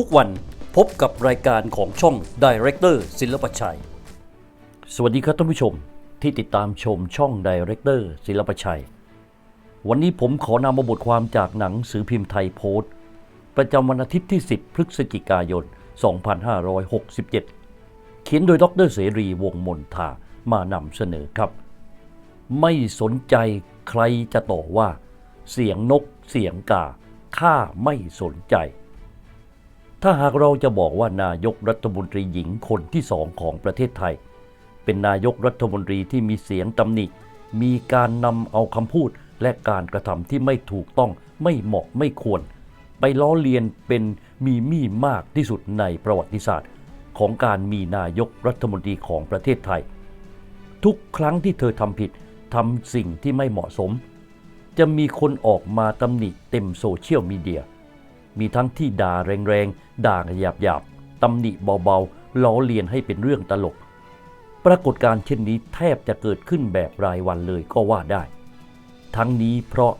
ทุกวันพบกับรายการของช่อง Director ศิลปชัย สวัสดีครับท่านผู้ชมที่ติดตามชมช่อง Director ศิลปชัย วันนี้ผมขอนำมาบทความจากหนังสือพิมพ์ไทยโพสต์ ประจำวันอาทิตย์ที่ 10 พฤศจิกายน 2567 เขียนโดยดรเสรีวงมนทามานำเสนอครับ ไม่สนใจใครจะต่อว่า เสียงนกเสียงกาข้าไม่สนใจ ถ้าหากเราจะบอกว่านายกรัฐมนตรีหญิงคนที่สองของประเทศไทย เป็นนายกรัฐมนตรีที่มีเสียงตำหนิ มีการนำเอาคำพูดและการกระทำที่ไม่ถูกต้องไม่เหมาะไม่ควร ไปล้อเลียนเป็นมีมี่มากที่สุดในประวัติศาสตร์ ของการมีนายกรัฐมนตรีของประเทศไทย ทุกครั้งที่เธอทำผิดทำสิ่งที่ไม่เหมาะสม จะมีคนออกมาตำหนิเต็มโซเชียลมีเดีย มีทั้งที่ด่าแรงๆ ด่าหยาบๆตำหนิเบาๆ ล้อเลียนให้เป็นเรื่องตลก ปรากฏการเช่นนี้แทบจะเกิดขึ้นแบบรายวันเลยก็ว่าได้ ทั้งนี้เพราะ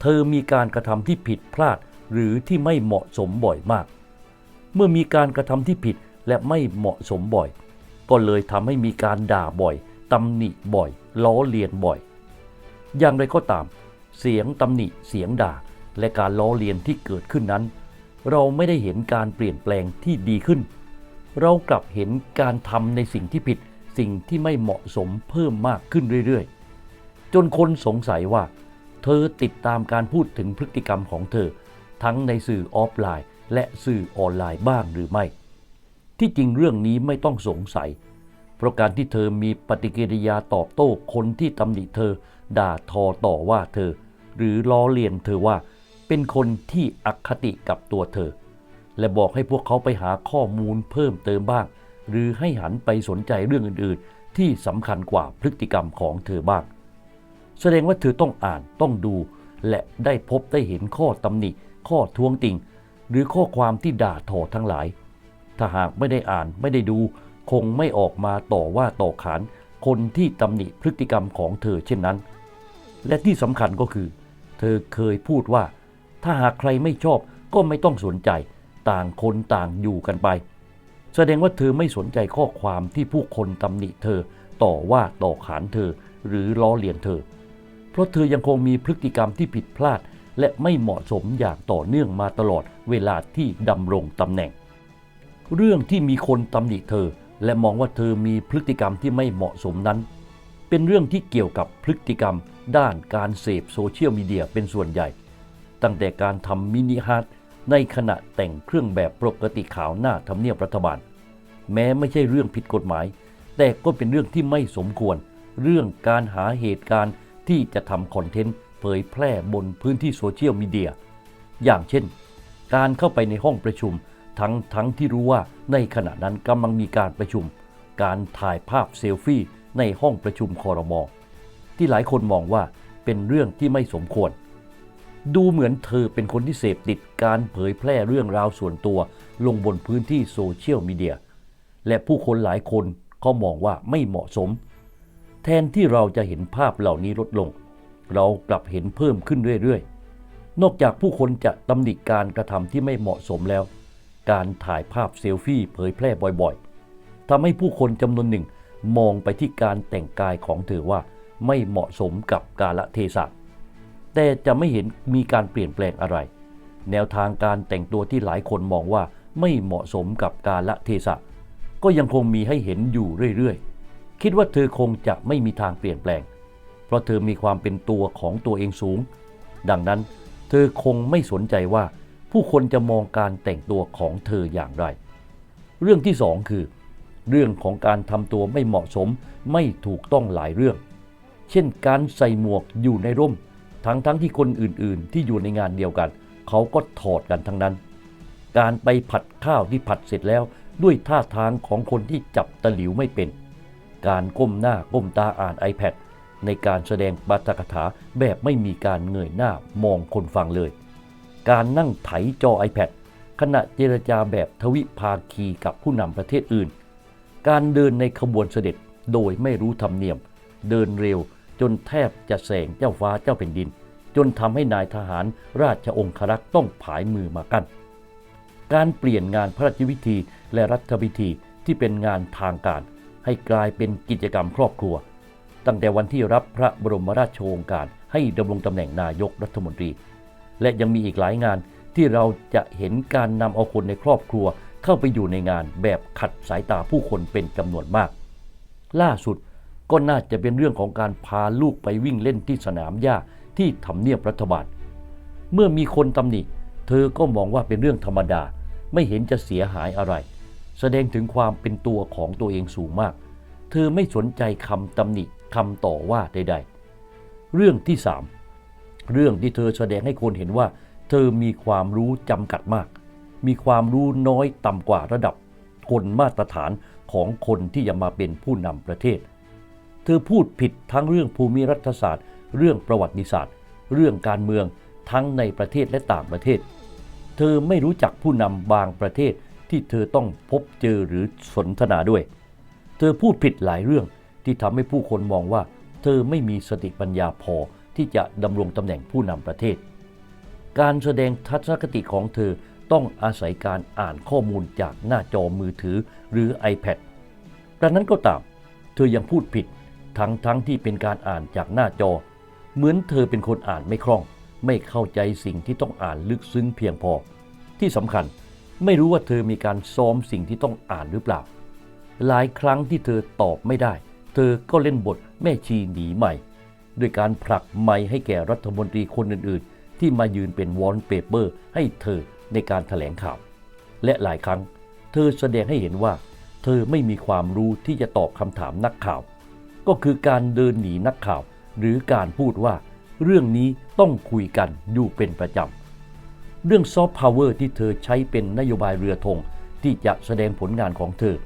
เธอมีการกระทำที่ผิดพลาดหรือที่ไม่เหมาะสมบ่อยมาก เมื่อมีการกระทำที่ผิดและไม่เหมาะสมบ่อย ก็เลยทำให้มีการด่าบ่อยตำหนิบ่อย ล้อเลียนบ่อย อย่างไรก็ตาม เสียงตำหนิเสียงด่าและการล้อเลียนที่เกิดขึ้นนั้น เราไม่ได้เห็นการเปลี่ยนแปลงที่ดีขึ้น เรากลับเห็นการทำในสิ่งที่ผิด สิ่งที่ไม่เหมาะสมเพิ่มมากขึ้นเรื่อยๆ จนคนสงสัยว่า เธอติดตามการพูดถึงพฤติกรรมของเธอ ทั้งในสื่อออฟไลน์ และสื่อออนไลน์บ้างหรือไม่ ที่จริงเรื่องนี้ไม่ต้องสงสัย เพราะการที่เธอมีปฏิกิริยาตอบโต้คนที่ตำหนิเธอ ด่าทอต่อว่าเธอ หรือล้อเลียนเธอว่า เป็นคนที่อคติกับตัวเธอ และบอกให้พวกเขาไปหาข้อมูลเพิ่มเติมบ้าง หรือให้หันไปสนใจเรื่องอื่นๆ ที่สำคัญกว่าพฤติกรรมของเธอบ้าง แสดงว่าเธอต้องอ่านต้องดู และได้พบได้เห็นข้อตำหนิ ข้อท้วงติง หรือข้อความที่ด่าทอทั้งหลาย ถ้าหากไม่ได้อ่านไม่ได้ดู คงไม่ออกมาต่อว่าต่อขานคนที่ตำหนิพฤติกรรมของเธอเช่นนั้น และที่สำคัญก็คือ เธอเคยพูดว่า ถ้าหากใครไม่ชอบก็ไม่ต้องสนใจ ต่างคนต่างอยู่กันไป แสดงว่าเธอไม่สนใจข้อความที่ผู้คนตำหนิเธอ ต่อว่าต่อขานเธอ หรือล้อเลียนเธอ เพราะเธอยังคงมีพฤติกรรมที่ผิดพลาด และไม่เหมาะสมอย่างต่อเนื่องมาตลอดเวลาที่ดำรงตำแหน่ง เรื่องที่มีคนตำหนิเธอ และมองว่าเธอมีพฤติกรรมที่ไม่เหมาะสมนั้น เป็นเรื่องที่เกี่ยวกับพฤติกรรม ด้านการเสพโซเชียลมีเดียเป็นส่วนใหญ่ ตั้งแต่การทำมินิฮาร์ดในขณะแต่งเครื่องแบบปกติขาวหน้าทำเนียบรัฐบาล แม้ไม่ใช่เรื่องผิดกฎหมาย แต่ก็เป็นเรื่องที่ไม่สมควร เรื่องการหาเหตุการณ์ที่จะทำคอนเทนต์เผยแพร่บนพื้นที่โซเชียลมีเดีย อย่างเช่น การเข้าไปในห้องประชุม ทั้งทั้งที่รู้ว่าในขณะนั้นกำลังมีการประชุม การถ่ายภาพเซลฟี่ในห้องประชุมคอรมอที่หลายคนมองว่าเป็นเรื่องที่ไม่สมควร ดูเหมือนเธอเป็นคนที่เสพติดการเผยแพร่เรื่องราวส่วนตัว ลงบนพื้นที่โซเชียลมีเดีย และผู้คนหลายคนก็มองว่าไม่เหมาะสม แทนที่เราจะเห็นภาพเหล่านี้ลดลง เรากลับเห็นเพิ่มขึ้นเรื่อยๆ นอกจากผู้คนจะตำหนิการกระทำที่ไม่เหมาะสมแล้ว การถ่ายภาพเซลฟี่เผยแพร่บ่อยๆทำให้ผู้คนจำนวนหนึ่งมองไปที่การแต่งกายของเธอว่าไม่เหมาะสมกับกาลเทศะ แต่จะไม่เห็นมีการเปลี่ยนแปลงอะไร แนวทางการแต่งตัวที่หลายคนมองว่าไม่เหมาะสมกับกาลเทศะ ก็ยังคงมีให้เห็นอยู่เรื่อยๆ คิดว่าเธอคงจะไม่มีทางเปลี่ยนแปลง เพราะเธอมีความเป็นตัวของตัวเองสูง ดังนั้น เธอคงไม่สนใจว่าผู้คนจะมองการแต่งตัวของเธออย่างไร เรื่องที่สองคือ เรื่องของการทำตัวไม่เหมาะสมไม่ถูกต้องหลายเรื่อง เช่นการใส่หมวกอยู่ในร่ม ทั้งทั้งที่คนอื่นๆ ที่อยู่ในงานเดียวกัน เขาก็ถอดกันทั้งนั้น การไปผัดข้าวที่ผัดเสร็จแล้วด้วยท่าทางของคนที่จับตะหลิวไม่เป็น การก้มหน้าก้มตาอ่าน iPad ในการแสดงปาฐกถาแบบไม่มีการเงยหน้ามองคนฟังเลย การนั่งไถจอ iPad ขณะเจรจาแบบทวิภาคีกับผู้นำประเทศอื่น การเดินในขบวนเสด็จโดยไม่รู้ธรรมเนียม เดินเร็ว จนแทบจะแสงเจ้าฟ้าเจ้าแผ่นดิน จนทำให้นายทหารราชองครักษ์ต้องผายมือมากั้นการเปลี่ยนงานพระราชพิธีและรัฐพิธีที่เป็นงานทางการ ให้กลายเป็นกิจกรรมครอบครัว ตั้งแต่วันที่รับพระบรมราชโองการให้ดำรงตำแหน่งนายกรัฐมนตรี และยังมีอีกหลายงานที่เราจะเห็นการนำเอาคนในครอบครัวเข้าไปอยู่ในงานแบบขัดสายตาผู้คนเป็นจำนวนมาก ล่าสุด ก็น่าจะเป็นเรื่องของการพาลูกไปวิ่งเล่นที่สนามหญ้าที่ทำเนียบรัฐบาล เมื่อมีคนตำหนิ เธอก็มองว่าเป็นเรื่องธรรมดา ไม่เห็นจะเสียหายอะไร แสดงถึงความเป็นตัวของตัวเองสูงมาก เธอไม่สนใจคำตำหนิคำต่อว่าใดๆ เรื่องที่3เรื่องที่เธอแสดงให้คนเห็นว่า เธอมีความรู้จำกัดมาก มีความรู้น้อยต่ำกว่าระดับคนมาตรฐานของคนที่จะมาเป็นผู้นำประเทศ เธอพูดผิดทั้งเรื่องภูมิรัฐศาสตร์ เรื่องประวัติศาสตร์ เรื่องการเมืองทั้งในประเทศและต่างประเทศ เธอไม่รู้จักผู้นำบางประเทศที่เธอต้องพบเจอหรือสนทนาด้วย เธอพูดผิดหลายเรื่องที่ทำให้ผู้คนมองว่า เธอไม่มีสติปัญญาพอที่จะดำรงตำแหน่งผู้นำประเทศ การแสดงทัศนคติของเธอต้องอาศัยการอ่านข้อมูลจากหน้าจอมือถือหรือ iPad กระนั้นก็ตาม เธอยังพูดผิด ทั้งทั้งที่เป็นการอ่านจากหน้าจอ เหมือนเธอเป็นคนอ่านไม่คล่อง ไม่เข้าใจสิ่งที่ต้องอ่านลึกซึ้งเพียงพอ ที่สำคัญไม่รู้ว่าเธอมีการซ้อมสิ่งที่ต้องอ่านหรือเปล่า หลายครั้งที่เธอตอบไม่ได้ เธอก็เล่นบทแม่ชีหนีใหม่ด้วยการผลักไม้ให้แก่รัฐมนตรีคนอื่นๆ ที่มายืนเป็นวอลเปเปอร์ให้เธอในการถแถลงข่าว และหลายครั้ง เธอแสดงให้เห็นว่า เธอไม่มีความรู้ที่จะตอบคำถามนักข่าว ก็คือการเดินหนีนักข่าว หรือการพูดว่า เรื่องนี้ต้องคุยกันอยู่เป็นประจำ เรื่องซอฟต์พาวเวอร์ที่เธอใช้เป็นนโยบายเรือธงที่จะแสดงผลงานของเธอ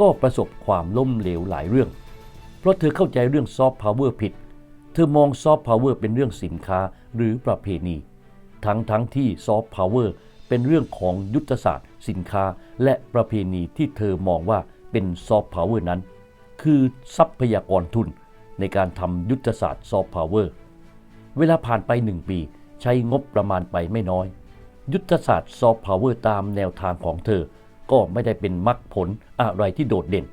ก็ประสบความล้มเหลวหลายเรื่อง เพราะเธอเข้าใจเรื่องซอฟต์พาวเวอร์ผิด เธอมองซอฟต์พาวเวอร์เป็นเรื่องสินค้าหรือประเพณี ทั้งทั้งที่ซอฟต์พาวเวอร์เป็นเรื่องของยุทธศาสตร์ สินค้า และประเพณีที่เธอมองว่าเป็นซอฟต์พาวเวอร์นั้น คือทรัพยากรทุนในการทำยุทธศาสตร์ซอฟต์พาวเวอร์ เวลาผ่านไปหนึ่งปี ใช้งบประมาณไปไม่น้อย ยุทธศาสตร์ซอฟต์พาวเวอร์ตามแนวทางของเธอ ก็ไม่ได้เป็นมรรคผลอะไรที่โดดเด่น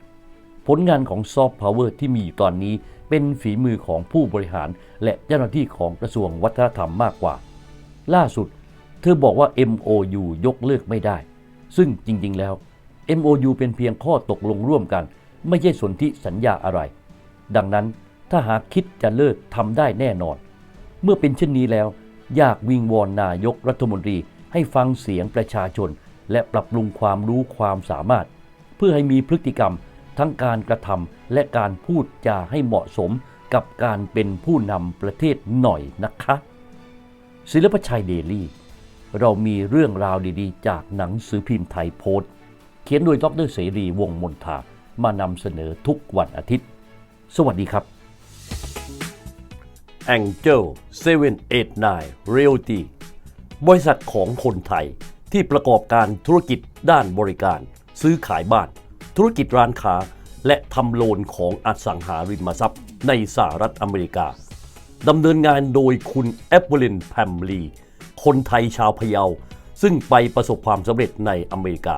ผลงานของซอฟต์พาวเวอร์ที่มีอยู่ตอนนี้เป็นฝีมือของผู้บริหาร และเจ้าหน้าที่ของกระทรวงวัฒนธรรมมากกว่า ล่าสุด เธอบอกว่า MOU ยกเลิกไม่ได้ ซึ่งจริงๆแล้ว MOU เป็นเพียงข้อตกลงร่วมกัน ไม่ใช่สนธิสัญญาอะไร ดังนั้นถ้าหากคิดจะเลิกทำได้แน่นอน เมื่อเป็นเช่นนี้แล้ว อยากวิงวอนนายกรัฐมนตรีให้ฟังเสียงประชาชน และปรับปรุงความรู้ความสามารถ เพื่อให้มีพฤติกรรมทั้งการกระทำและการพูดจาให้เหมาะสมกับการเป็นผู้นำประเทศหน่อยนะคะ ศิลปชัยเดลี่ เรามีเรื่องราวดีๆ จากหนังสือพิมพ์ไทยโพสต์ เขียนโดยดรเสรีวงมนทา มานำเสนอทุกวันอาทิตย์ สวัสดีครับ Angel 789 Realty บริษัทของคนไทยที่ประกอบการธุรกิจด้านบริการ ซื้อขายบ้าน ธุรกิจร้านค้า และทำโลนของอสังหาริมทรัพย์ ในสหรัฐอเมริกาดำเนินงานโดยคุณแอปเปิลินแพมลีคนไทยชาวพะเยา ซึ่งไปประสบความสำเร็จในอเมริกา